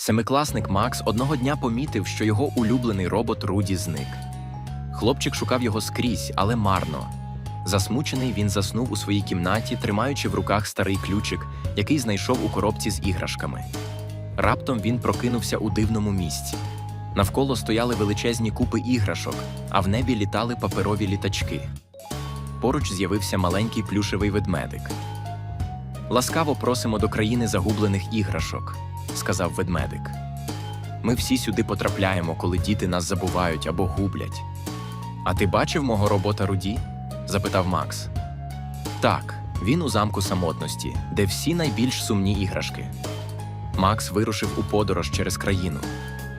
Семикласник Макс одного дня помітив, що його улюблений робот Руді зник. Хлопчик шукав його скрізь, але марно. Засмучений, він заснув у своїй кімнаті, тримаючи в руках старий ключик, який знайшов у коробці з іграшками. Раптом він прокинувся у дивному місці. Навколо стояли величезні купи іграшок, а в небі літали паперові літачки. Поруч з'явився маленький плюшевий ведмедик. Ласкаво просимо до країни загублених іграшок, сказав ведмедик. Ми всі сюди потрапляємо, коли діти нас забувають або гублять. А ти бачив мого робота Руді? запитав Макс. Так, він у замку самотності, де всі найбільш сумні іграшки. Макс вирушив у подорож через країну.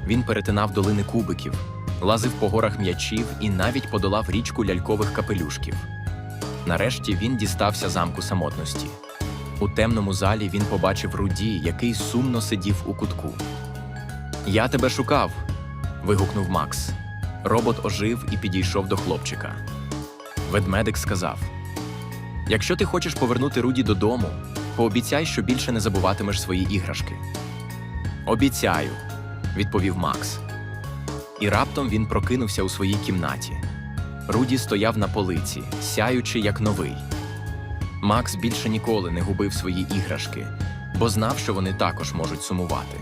Він перетинав долини кубиків, лазив по горах м'ячів і навіть подолав річку лялькових капелюшків. Нарешті він дістався замку самотності. У темному залі він побачив Руді, який сумно сидів у кутку. Я тебе шукав. вигукнув Макс. Робот ожив і підійшов до хлопчика. Ведмедик сказав: Якщо ти хочеш повернути Руді додому, пообіцяй, що більше не забуватимеш свої іграшки. Обіцяю, відповів Макс. І раптом він прокинувся у своїй кімнаті. Руді стояв на полиці, сяючи як новий. Макс більше ніколи не губив свої іграшки, бо знав, що вони також можуть сумувати.